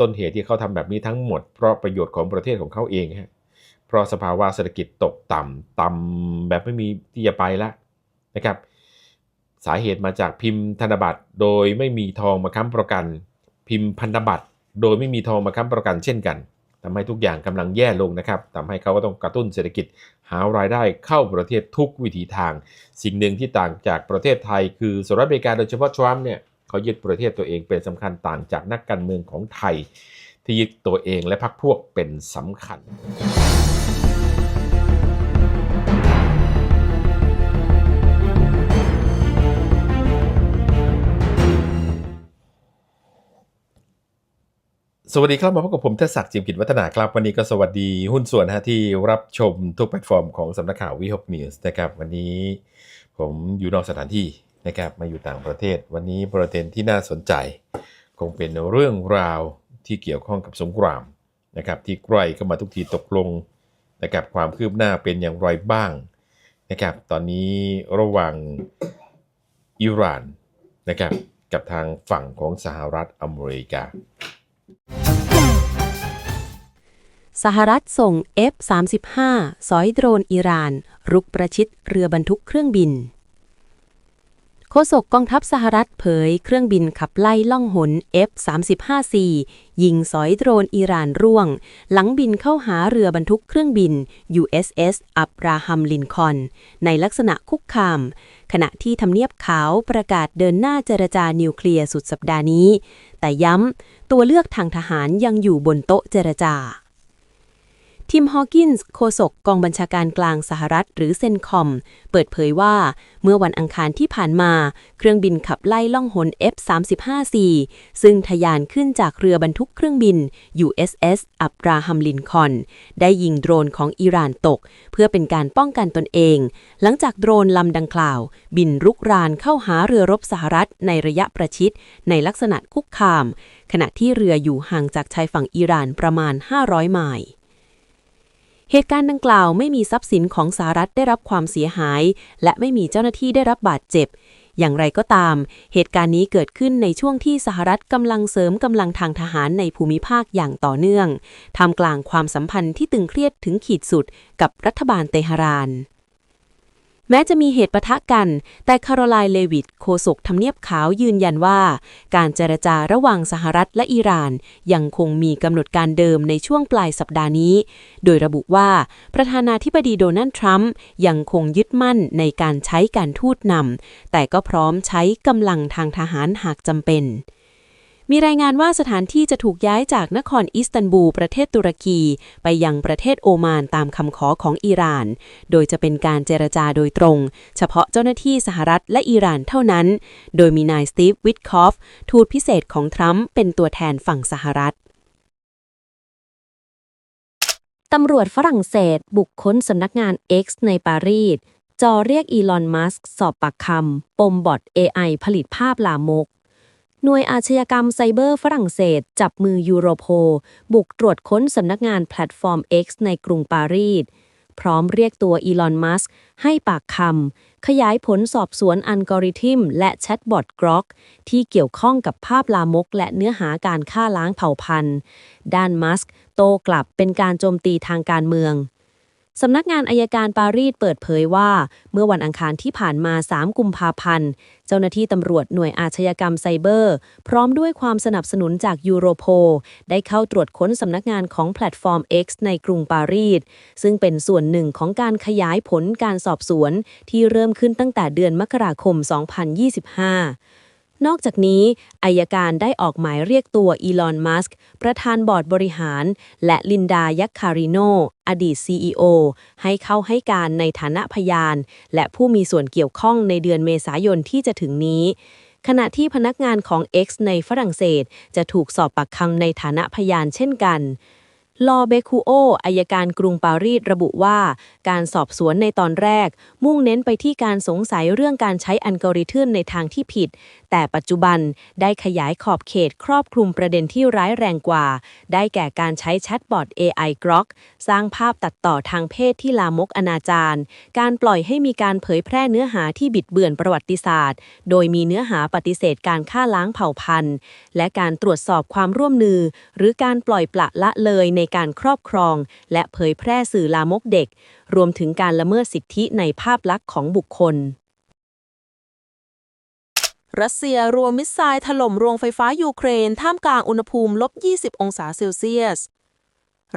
ต้นเหตุที่เขาทำแบบนี้ทั้งหมด เพราะประโยชน์ของประเทศของเขาเองฮะเพราะสภาวะเศรษฐกิจตกต่ำต่ำแบบไม่มีที่จะไปแล้วนะครับ สาเหตุมาจากพิมพ์ธนบัตรโดยไม่มีทองมาค้ำประกัน พิมพ์พันธบัตรโดยไม่มีทองมาค้ำประกันเช่นกันทำให้ทุกอย่างกำลังแย่ลงนะครับทำให้เขาก็ต้องกระตุ้นเศรษฐกิจหารายได้เข้าประเทศทุกวิถีทาง สิ่งหนึ่งที่ต่างจากประเทศไทย คือสหรัฐอเมริกาโดยเฉพาะทรัมป์เนี่ย เขายึดประเทศตัวเองเป็นสำคัญต่างจากนักการเมืองของไทย ที่ยึดตัวเองและพรรคพวกเป็นสำคัญสวัสดีครับมาพบกับผมเทศศักดิ์จิมกิจวัฒนาครับ วันนี้ก็สวัสดีหุ้นส่วนฮะที่รับชมทุกแพลตฟอร์มของสำนักข่าววิหกนิวส์นะครับ วันนี้ผมอยู่นอกสถานที่ นะครับมาอยู่ต่างประเทศ วันนี้ประเด็นที่น่าสนใจ คงเป็นเรื่องราวที่เกี่ยวข้องกับสงครามนะครับที่ใกล้เข้ามาทุกทีตกลงนะครับความคืบหน้าเป็นอย่างไรบ้างนะครับตอนนี้ระหว่างอิหร่านนะครับกับทางฝั่งของสหรัฐอเมริกา สหรัฐส่ง F-35 สอยโดรนอิหร่าน รุกประชิดเรือบรรทุกเครื่องบิน โฆษกกองทัพสหรัฐเผยเครื่องบินขับไล่ล่องหน F-35C ยิงสอยโดรนอิหร่านร่วง หลังบินเข้าหาเรือบรรทุกเครื่องบิน USS อับราฮัมลินคอน ในลักษณะคุกคาม ขณะที่ทำเนียบขาวประกาศเดินหน้าเจรจานิวเคลียร์สุดสัปดาห์นี้ แต่ย้ำตัวเลือกทางทหารยังอยู่บนโต๊ะเจรจา ทิมฮอว์กินส์โฆษกกองบัญชาการกลางสหรัฐหรือเซนคอม เปิดเผยว่า เมื่อวันอังคารที่ผ่านมา เครื่องบินขับไล่ล่องหน F-35C ซึ่งทะยานขึ้นจากเรือบรรทุกเครื่องบิน USS อับราฮัมลินคอน ได้ยิงโดรนของอิหร่านตก เพื่อเป็นการป้องกันตนเอง หลังจากโดรนลำดังกล่าว บินรุกรานเข้าหาเรือรบสหรัฐในระยะประชิด ในลักษณะคุกคาม ขณะที่เรืออยู่ห่างจากชายฝั่งอิหร่านประมาณ 500 ไมล์ เหตุการณ์ดังกล่าวไม่มีทรัพย์สินของสหรัฐได้รับความเสียหาย และไม่มีเจ้าหน้าที่ได้รับบาดเจ็บ อย่างไรก็ตาม เหตุการณ์นี้เกิดขึ้นในช่วงที่สหรัฐกำลังเสริมกำลังทางทหารในภูมิภาคอย่างต่อเนื่อง ท่ามกลางความสัมพันธ์ที่ตึงเครียดถึงขีดสุดกับรัฐบาลเตหะราน แม้จะมีเหตุปะทะกัน แต่คาโรไลน์เลวิตโฆษกทำเนียบขาวยืนยันว่า การเจรจาระหว่างสหรัฐและอิหร่าน ยังคงมีกำหนดการเดิมในช่วงปลายสัปดาห์นี้ โดยระบุว่าประธานาธิบดีโดนัลด์ทรัมป์ยังคงยึดมั่นในการใช้การทูตนำแต่ก็พร้อมใช้กำลังทางทหารหากจำเป็น มีรายงานว่าสถานที่จะถูกย้ายจากนครอิสตันบูลประเทศตุรกี ไปยังประเทศโอมานตามคำขอของอิหร่าน โดยจะเป็นการเจรจาโดยตรง เฉพาะเจ้าหน้าที่สหรัฐและอิหร่านเท่านั้น โดยมีนายสตีฟวิทคอฟทูตพิเศษของทรัมป์เป็นตัวแทนฝั่งสหรัฐตำรวจฝรั่งเศส บุกค้นสำนักงาน X ในปารีสจอเรียกอีลอน มัสก์สอบปากคำปมบอท AI ผลิตภาพลามก หน่วยอาชญากรรมไซเบอร์ฝรั่งเศส จับมือยูโรโพบุกตรวจค้นสำนักงานแพลตฟอร์ม X ในกรุงปารีส พร้อมเรียกตัวอีลอน มัสก์ให้ปากคำ ขยายผลสอบสวนอัลกอริทึมและแชทบอทกรอกที่เกี่ยวข้องกับภาพลามก และเนื้อหาการฆ่าล้างเผ่าพันธุ์ ด้านมัสก์โตกลับเป็นการโจมตีทางการเมือง สำนักงานอายการปารีสเปิดเผยว่า เมื่อวันอังคารที่ผ่านมา 3 กุมภาพันธ์ เจ้าหน้าที่ตำรวจหน่วยอาชญากรรมไซเบอร์ พร้อมด้วยความสนับสนุนจากยูโรโพได้เข้าตรวจค้นสำนักงานของแพลตฟอร์ม X ในกรุงปารีส ซึ่งเป็นส่วนหนึ่งของการขยายผลการสอบสวน ที่เริ่มขึ้นตั้งแต่เดือนมกราคม 2025 นอกจากนี้อายการได้ออกหมายเรียกตัวอีลอน มัสก์ประธานบอร์ดบริหาร และลินดา ยักคาริโน อดีต CEO ให้เข้าให้การในฐานะพยาน และผู้มีส่วนเกี่ยวข้องในเดือนเมษายนที่จะถึงนี้ ขณะที่พนักงานของ X ในฝรั่งเศส จะถูกสอบปากคำในฐานะพยานเช่นกันลอเบคูโออายการกรุงปารีสระบุว่า การสอบสวนในตอนแรก มุ่งเน้นไปที่การสงสัยเรื่องการใช้อัลกอริทึมในทางที่ผิด แต่ปัจจุบันได้ขยายขอบเขตครอบคลุมประเด็นที่ร้ายแรงกว่า ได้แก่การใช้แชทบอท AI Grok สร้างภาพตัดต่อทางเพศที่ลามกอนาจารการปล่อยให้มีการเผยแพร่เนื้อหาที่บิดเบือนประวัติศาสตร์ โดยมีเนื้อหาปฏิเสธการฆ่าล้างเผ่าพันธุ์ และการตรวจสอบความร่วมมือ หรือการปล่อยปละละเลยในการครอบครอง และเผยแพร่สื่อลามกเด็ก รวมถึงการละเมิดสิทธิในภาพลักษณ์ของบุคคล รัสเซียรัวมิสไซล์ถล่มโรงไฟฟ้ายูเครน ท่ามกลางอุณหภูมิลบ 20 องศาเซลเซียส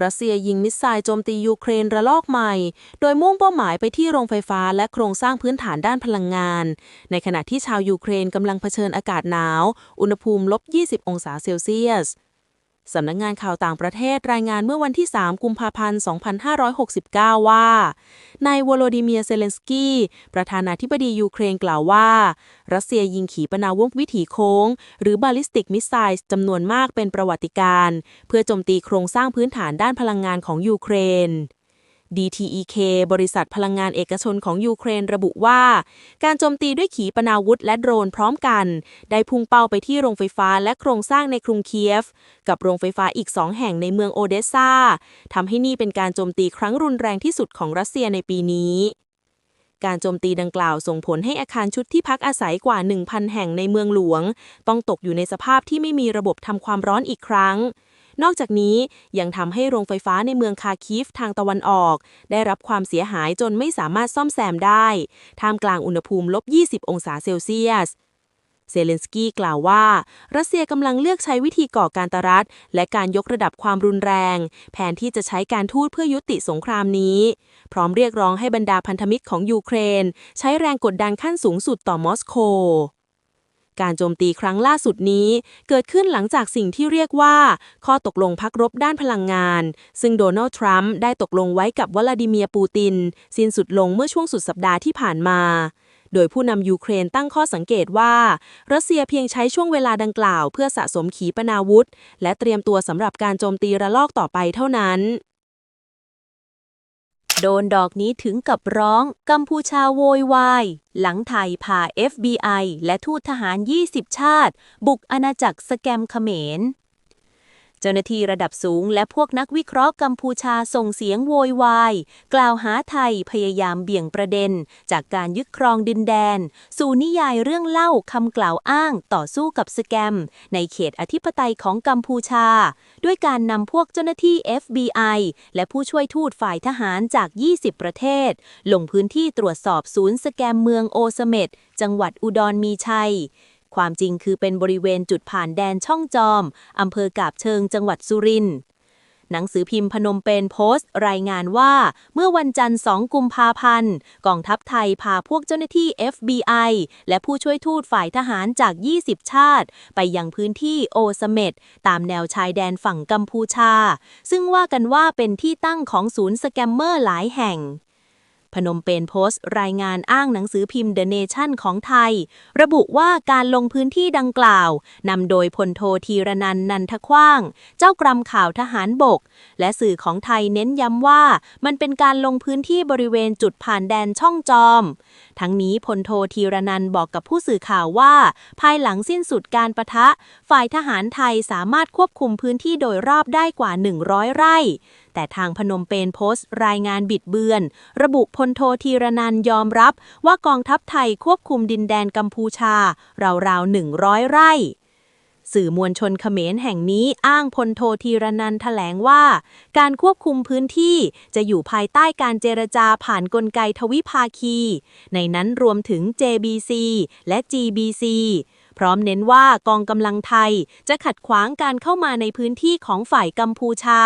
รัสเซียยิงมิสไซล์โจมตียูเครนระลอกใหม่ โดยมุ่งเป้าหมายไปที่โรงไฟฟ้าและโครงสร้างพื้นฐานด้านพลังงาน ในขณะที่ชาวยูเครนกำลังเผชิญอากาศหนาว อุณหภูมิลบ 20 องศาเซลเซียส สำนักงงานข่าวต่างประเทศรายงานเมื่อวันที่ 3 กุมภาพันธ์ 2569 ว่า นายวโลดิเมียเซเลนสกี้ ประธานาธิบดียูเครนกล่าวว่า รัสเซียยิงขีปนาวุธวิถีโค้ง หรือบาลิสติกมิสไซล์จำนวนมากเป็นประวัติการณ์เพื่อโจมตีโครงสร้างพื้นฐานด้านพลังงานของยูเครน DTEK บริษัทพลังงานเอกชนของยูเครนระบุว่า การโจมตีด้วยขีปนาวุธและโดรนพร้อมกัน ได้พุ่งเป้าไปที่โรงไฟฟ้าและโครงสร้างในกรุงเคียฟ กับโรงไฟฟ้าอีกสองแห่งในเมืองโอเดสซาทำให้นี่เป็นการโจมตีครั้งรุนแรงที่สุดของรัสเซียในปีนี้การโจมตีดังกล่าวส่งผลให้อาคารชุดที่พักอาศัยกว่า 1,000 แห่งในเมืองหลวง ต้องตกอยู่ในสภาพที่ไม่มีระบบทำความร้อนอีกครั้ง นอกจากนี้ยังทำให้โรงไฟฟ้าในเมืองคาคีฟทางตะวันออก ได้รับความเสียหายจนไม่สามารถซ่อมแซมได้ ท่ามกลางอุณหภูมิลบ 20 องศาเซลเซียสเซเลนสกี้กล่าวว่า รัสเซียกำลังเลือกใช้วิธีก่อการตรัสและการยกระดับความรุนแรง แผนที่จะใช้การทูตเพื่อยุติสงครามนี้ พร้อมเรียกร้องให้บรรดาพันธมิตรของยูเครน ใช้แรงกดดันขั้นสูงสุดต่อมอสโก การโจมตีครั้งล่าสุดนี้ เกิดขึ้นหลังจากสิ่งที่เรียกว่า ข้อตกลงพักรบด้านพลังงาน ซึ่งโดนัลด์ทรัมป์ได้ตกลงไว้กับวลาดิเมียร์ปูติน สิ้นสุดลงเมื่อช่วงสุดสัปดาห์ที่ผ่านมาโดยผู้นำยูเครนตั้งข้อสังเกตว่า รัสเซียเพียงใช้ช่วงเวลาดังกล่าวเพื่อสะสมขีปนาวุธ และเตรียมตัวสำหรับการโจมตีระลอกต่อไปเท่านั้น โดนดอกนี้ถึงกับร้อง กัมพูชาโวยวาย หลังไทยผ่า FBI และทูตทหาร 20 ชาติ บุกอาณาจักรสแกมเขมร จ้าหน้าที่ระดับสูงและพวกนักวิเคราะห์กัมพูชาส่งเสียงโวยวาย กล่าวหาไทยพยายามเบี่ยงประเด็น จากการยึดครองดินแดน สู่นิยายเรื่องเล่าคำกล่าวอ้างต่อสู้กับสแกม ในเขตอธิปไตยของกัมพูชา ด้วยการนำพวกเจ้าหน้าที่ FBI และผู้ช่วยทูตฝ่ายทหารจาก 20 ประเทศ ลงพื้นที่ตรวจสอบศูนย์สแกมเมืองโอสเม็ดจังหวัดอุดรมีชัย ความจริงคือเป็นบริเวณจุดผ่านแดนช่องจอม อำเภอกาบเชิงจังหวัดสุรินทร์หนังสือพิมพ์พนมเปญโพสต์ รายงานว่า เมื่อวันจันทร์ 2 กุมภาพันธ์ กองทัพไทยพาพวกเจ้าหน้าที่ FBI และผู้ช่วยทูตฝ่ายทหารจาก 20 ชาติ ไปยังพื้นที่โอสเม็ดตามแนวชายแดนฝั่งกัมพูชา ซึ่งว่ากันว่าเป็นที่ตั้งของศูนย์สแกมเมอร์หลายแห่ง พนมเปญโพสต์ รายงานอ้างหนังสือพิมพ์ The Nation ของไทย ระบุว่าการลงพื้นที่ดังกล่าวนำโดยพลโทธีรนันนันทคว้าง เจ้ากรมข่าวทหารบก และสื่อของไทยเน้นย้ำว่า มันเป็นการลงพื้นที่บริเวณจุดผ่านแดนช่องจอม ทั้งนี้พลโทธีรนันบอกกับผู้สื่อข่าวว่า ภายหลังสิ้นสุดการประทะ ฝ่ายทหารไทยสามารถควบคุมพื้นที่โดยรอบได้กว่า 100 ไร่ แต่ทางพนมเปญโพสต์ รายงานบิดเบือน ระบุพลโทธีรนันยอมรับ ว่ากองทัพไทยควบคุมดินแดนกัมพูชา ราวๆ100ไร่สื่อมวลชนเขมรแห่งนี้อ้างพลโทธีรนันท์แถลงว่า การควบคุมพื้นที่จะอยู่ภายใต้การเจรจาผ่านกลไกทวิภาคี ในนั้นรวมถึง JBC และ GBC พร้อมเน้นว่ากองกำลังไทยจะขัดขวางการเข้ามาในพื้นที่ของฝ่ายกัมพูชา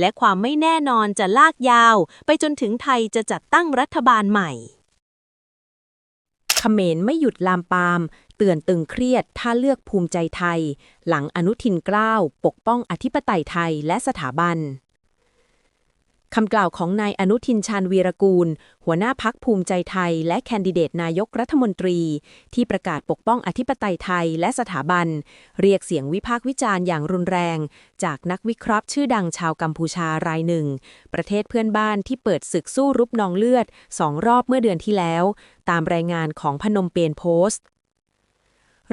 และความไม่แน่นอนจะลากยาว ไปจนถึงไทยจะจัดตั้งรัฐบาลใหม่เขมรไม่หยุดลามปาม เตือนตึงเครียดถ้าเลือกภูมิใจไทย หลังอนุทินกล้าว ปกป้องอธิปไตยไทยและสถาบัน คำกล่าวของนายอนุทินชาญวีรกูล หัวหน้าพักภูมิใจไทย และแคนดิเดตนายกรัฐมนตรี ที่ประกาศปกป้องอธิปไตยไทยและสถาบัน เรียกเสียงวิพากษ์วิจารณ์อย่างรุนแรง จากนักวิเคราะห์ชื่อดังชาวกัมพูชารายหนึ่ง ประเทศเพื่อนบ้านที่เปิดศึกสู้รุบนองเลือดสองรอบเมื่อเดือนที่แล้ว ตามรายงานของพนมเปญโพสต์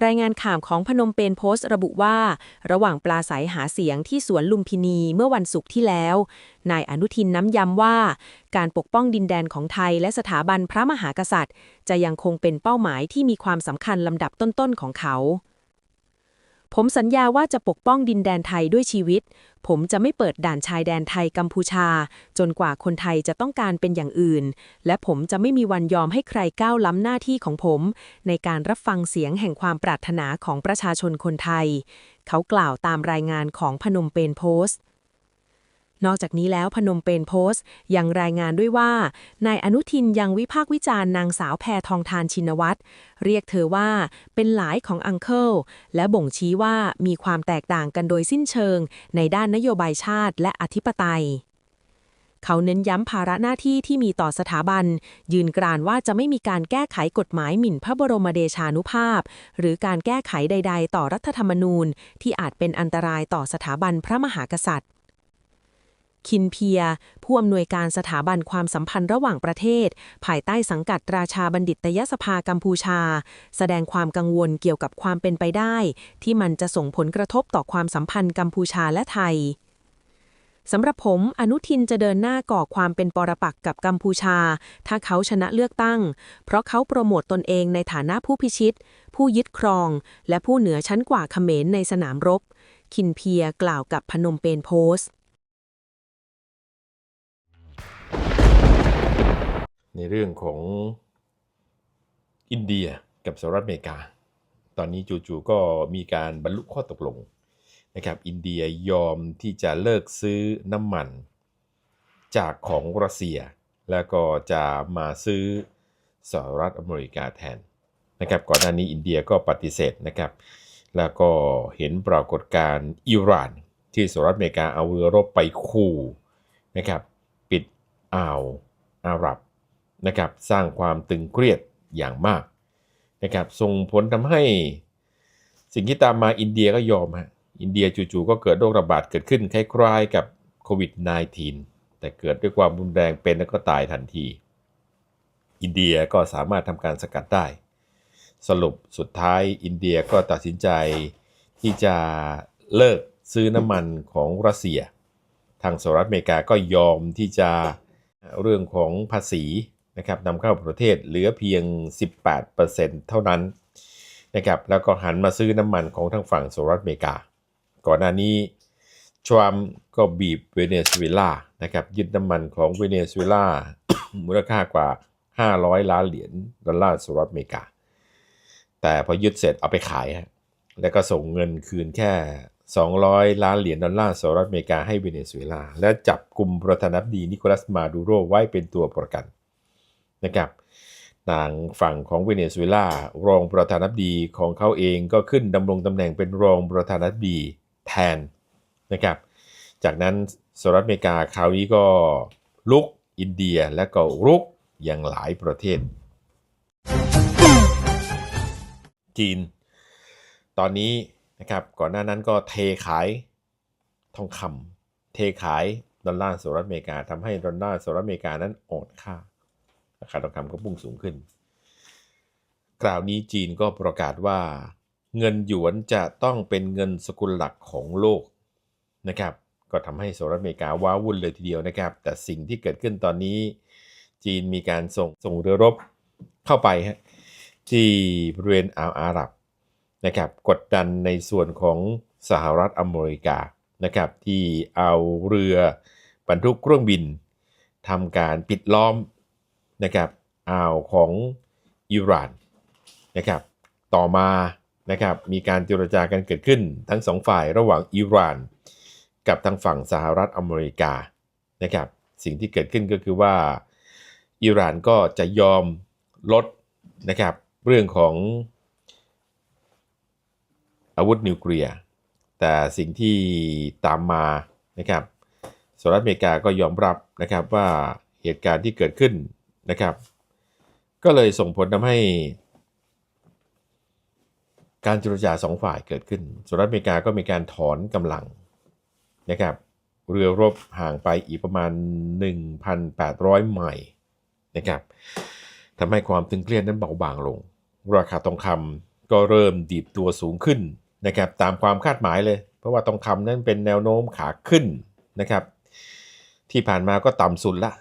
รายงานข่าวของพนมเปญโพสต์ระบุว่า ระหว่างปลาใสหาเสียงที่สวนลุมพินีเมื่อวันศุกร์ที่แล้ว นายอนุทินน้ำย้ำว่า การปกป้องดินแดนของไทยและสถาบันพระมหากษัตริย์ จะยังคงเป็นเป้าหมายที่มีความสำคัญลำดับต้นๆของเขา ผมสัญญาว่าจะปกป้องดินแดนไทยด้วยชีวิต ผมจะไม่เปิดด่านชายแดนไทยกัมพูชา จนกว่าคนไทยจะต้องการเป็นอย่างอื่น และผมจะไม่มีวันยอมให้ใครก้าวล้ำหน้าที่ของผม ในการรับฟังเสียงแห่งความปรารถนาของประชาชนคนไทย เขากล่าวตามรายงานของพนมเปญโพสต์ นอกจากนี้แล้วพนมเปญโพสต์ ยังรายงานด้วยว่านายอนุทินยังวิพากษ์วิจารณ์นางสาวแพทองทานชินวัตรเรียกเธอว่าเป็นหลายของอังเคิลและบ่งชี้ว่ามีความแตกต่างกันโดยสิ้นเชิง ในด้านนโยบายชาติและอธิปไตยเขาเน้นย้ำภาระหน้าที่ที่มีต่อสถาบัน ยืนกรานว่าจะไม่มีการแก้ไขกฎหมายหมิ่นพระบรมเดชานุภาพ หรือการแก้ไขใด ๆ ต่อรัฐธรรมนูญ ที่อาจเป็นอันตรายต่อสถาบันพระมหากษัตริย์ คินเพีย ผู้อำนวยการสถาบันความสัมพันธ์ระหว่างประเทศ ภายใต้สังกัดราชาบัณฑิตยสภากัมพูชา แสดงความกังวลเกี่ยวกับความเป็นไปได้ ที่มันจะส่งผลกระทบต่อความสัมพันธ์กัมพูชาและไทยสำหรับผม อนุทินจะเดินหน้าก่อความเป็นปรปักษ์กับกัมพูชา ถ้าเขาชนะเลือกตั้ง เพราะเขาโปรโมตตนเองในฐานะผู้พิชิต ผู้ยึดครอง และผู้เหนือชั้นกว่าเขมรในสนามรบ คินเพียกล่าวกับพนมเปญโพสต์ ในเรื่องของอินเดียกับสหรัฐอเมริกา ตอนนี้จู่ๆก็มีการบรรลุข้อตกลงนะครับ อินเดียยอมที่จะเลิกซื้อน้ำมันจากของรัสเซีย แล้วก็จะมาซื้อสหรัฐอเมริกาแทนนะครับ ก่อนหน้านี้อินเดียก็ปฏิเสธนะครับ แล้วก็เห็นปรากฏการณ์อิหร่าน ที่สหรัฐอเมริกาเอาเรือรบไปขู่นะครับ ปิดอ่าวอาหรับ นะครับสร้างความตึงเครียดอย่างมากนะครับส่งผลทำให้สิ่งที่ตามมาอินเดียก็ยอมฮะอินเดียจู่ๆก็เกิดโรคระบาดเกิดขึ้นคล้ายๆกับโควิด -19 แต่เกิดด้วยความรุนแรงเป็นแล้วก็ตายทันที อินเดียก็สามารถทำการสกัดได้ สรุปสุดท้ายอินเดียก็ตัดสินใจที่จะเลิกซื้อน้ำมันของรัสเซีย ทางสหรัฐอเมริกาก็ยอมที่จะเรื่องของภาษี นะครับนำเข้าประเทศเหลือเพียง 18%เท่านั้นนะครับแล้วก็หันมาซื้อน้ำมันของทางฝั่งสหรัฐอเมริกา ก่อนหน้านี้ทรัมป์ก็บีบเวเนซุเอลานะครับยึดน้ำมันของเวเนซุเอลามูลค่ากว่า 500 ล้านเหรียญดอลลาร์สหรัฐอเมริกา แต่พอยึดเสร็จเอาไปขายฮะแล้วก็ส่งเงินคืนแค่ 200 ล้านเหรียญดอลลาร์สหรัฐอเมริกาให้เวเนซุเอลา และจับกลุ่มประธานาธิบดีนิโคลัสมาดูโรไว้เป็นตัวประกัน นะครับทางฝั่งของเวเนซุเอลารองประธานาธิบดีของเขาเองก็ขึ้นดำรงตำแหน่งเป็นรองประธานาธิบดีแทนนะครับ จากนั้นสหรัฐอเมริกาคราวนี้ก็ลุกอินเดียและก็รุกอย่างหลายประเทศ จีน ตอนนี้นะครับก่อนหน้านั้นก็เทขายทองคำเทขายดอลลาร์สหรัฐอเมริกาทำให้ดอลลาร์สหรัฐอเมริกานั้นอ่อนค่า ราคาทองคำก็พุ่งสูงขึ้น คราวนี้จีนก็ประกาศว่า เงินหยวนจะต้องเป็นเงินสกุลหลักของโลกนะครับ ก็ทำให้สหรัฐอเมริกาว้าวุ่นเลยทีเดียวนะครับ แต่สิ่งที่เกิดขึ้นตอนนี้ จีนมีการส่งส่งเรือรบเข้าไปฮะที่บริเวณอ่าวอาหรับนะครับกดดันในส่วนของสหรัฐอเมริกานะครับที่เอาเรือบรรทุกเครื่องบินทำการปิดล้อม นะครับอ่าวของอิหร่านนะครับต่อมานะครับมีการเจรจากันเกิดขึ้นทั้งสองฝ่ายระหว่างอิหร่าน กับทางฝั่งสหรัฐอเมริกานะครับสิ่งที่เกิดขึ้นก็คือว่าอิหร่านก็จะยอมลดนะครับเรื่องของอาวุธนิวเคลียร์ แต่สิ่งที่ตามมานะครับสหรัฐอเมริกาก็ยอมรับนะครับว่าเหตุการณ์ที่เกิดขึ้น นะครับ ก็เลยส่งผลทำให้ การเจรจาสองฝ่ายเกิดขึ้นสหรัฐอเมริกาก็มีการถอนกำลังนะครับ เรือรบห่างไปอีกประมาณ 1,800 ไมล์นะครับทำให้ความตึงเครียดนั้นเบาบางลง ราคาทองคำก็เริ่มดีดตัวสูงขึ้นนะครับตามความคาดหมายเลย เพราะว่าทองคำนั้นเป็นแนวโน้มขาขึ้นนะครับ ที่ผ่านมาก็ต่ำสุดละ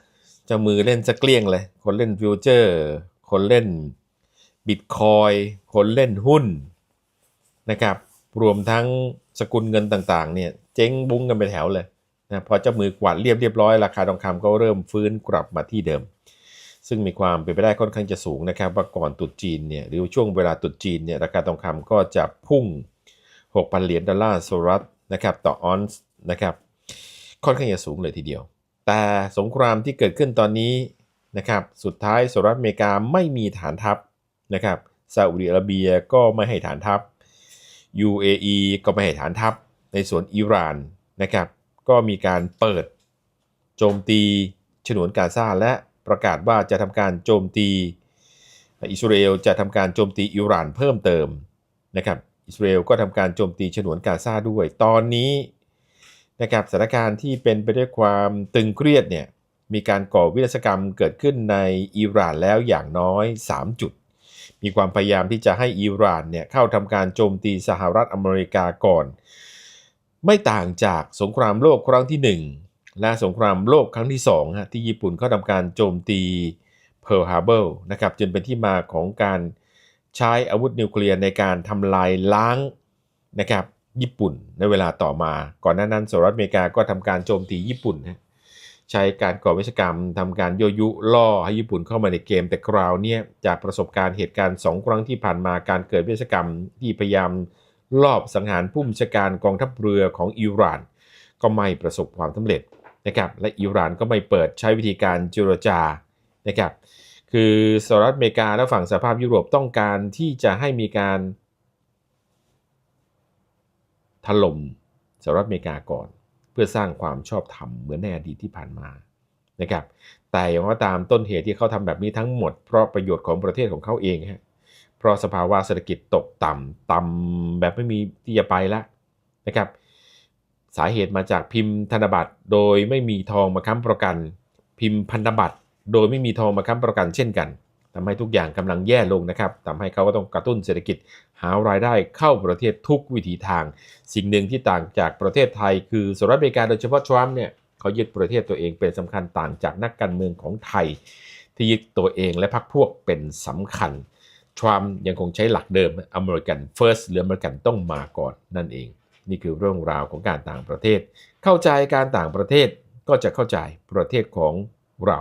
จะมือเล่นจะเกลี้ยงเลย คนเล่นฟิวเจอร์ คนเล่นบิตคอยคนเล่นหุ้นนะครับ รวมทั้งสกุลเงินต่างๆ เนี่ย เจ๊งบุ้งกันไปแถวเลยนะพอเจ้ามือกวาดเรียบเรียบร้อยราคาทองคำก็เริ่มฟื้นกลับมาที่เดิม ซึ่งมีความเป็นไปได้ค่อนข้างจะสูงนะครับ ว่าก่อนตรุษจีนเนี่ยหรือช่วงเวลาตรุษจีนเนี่ยราคาทองคำก็จะพุ่ง 6,000 เหรียญดอลลาร์สหรัฐนะครับต่อออนซ์นะครับค่อนข้างจะสูงเลยทีเดียว แต่สงครามที่เกิดขึ้นตอนนี้นะครับสุดท้ายสหรัฐอเมริกาไม่มีฐานทัพนะครับซาอุดิอาระเบียก็ไม่ให้ฐานทัพ UAE ก็ไม่ให้ฐานทัพ ในส่วนอิหร่านนะครับก็มีการเปิดโจมตีฉนวนกาซาและประกาศว่าจะทำการโจมตีอิสราเอลจะทำการโจมตีอิหร่านเพิ่มเติมนะครับอิสราเอลก็ทำการโจมตีฉนวนกาซาด้วย ตอนนี้ นะครับสถานการณ์ที่เป็นไปด้วยความตึงเครียดเนี่ยมีการก่อวินาศกรรมเกิดขึ้นในอิหร่านแล้วอย่างน้อย 3 จุด มีความพยายามที่จะให้อิหร่านเนี่ยเข้าทำการโจมตีสหรัฐอเมริกาก่อน ไม่ต่างจากสงครามโลกครั้งที่ 1 และสงครามโลกครั้งที่2ฮะที่ญี่ปุ่นเข้าทำการโจมตีเพิร์ลฮาร์เบอร์นะครับจนเป็นที่มาของการใช้อาวุธนิวเคลียร์ในการทำลายล้างนะครับ ญี่ปุ่น ในเวลาต่อมา ก่อนหน้านั้นสหรัฐอเมริกาก็ทำการโจมตีญี่ปุ่นฮะใช้การก่อวิชกรรมทำการโยยุล่อให้ญี่ปุ่นเข้ามาในเกม แต่คราวนี้จากประสบการณ์เหตุการณ์สองครั้งที่ผ่านมาการเกิดวิชกรรมที่พยายามรอบสังหารผู้บัญชาการกองทัพเรือของอิหร่าน ก็ไม่ประสบความสำเร็จนะครับและอิหร่านก็ไม่เปิดใช้วิธีการเจรจานะครับคือสหรัฐอเมริกาและฝั่งสหภาพยุโรปต้องการที่จะให้มีการ ถล่มสหรัฐอเมริกาก่อน เพื่อสร้างความชอบธรรมเหมือนในอดีตที่ผ่านมานะครับแต่อย่างว่าตามต้นเหตุที่เขาทำแบบนี้ทั้งหมด เพราะประโยชน์ของประเทศของเขาเองฮะเพราะสภาวะเศรษฐกิจตกต่ำต่ำแบบไม่มีที่จะไปแล้วนะครับสาเหตุมาจากพิมพ์ธนบัตรโดยไม่มีทองมาค้ำประกัน พิมพ์พันธบัตรโดยไม่มีทองมาค้ำประกันเช่นกัน ทำให้ทุกอย่างกำลังแย่ลงนะครับทำให้เขาก็ต้องกระตุ้นเศรษฐกิจ หารายได้เข้าประเทศทุกวิถีทาง สิ่งหนึ่งที่ต่างจากประเทศไทย คือสหรัฐอเมริกาโดยเฉพาะทรัมป์เนี่ยเขายึดประเทศตัวเองเป็นสำคัญต่างจากนักการเมืองของไทย ที่ยึดตัวเองและพรรคพวกเป็นสำคัญทรัมป์ยังคงใช้หลักเดิม American First หรือ American ต้องมาก่อนนั่นเอง นี่คือเรื่องราวของการต่างประเทศ เข้าใจการต่างประเทศก็จะเข้าใจประเทศของเรา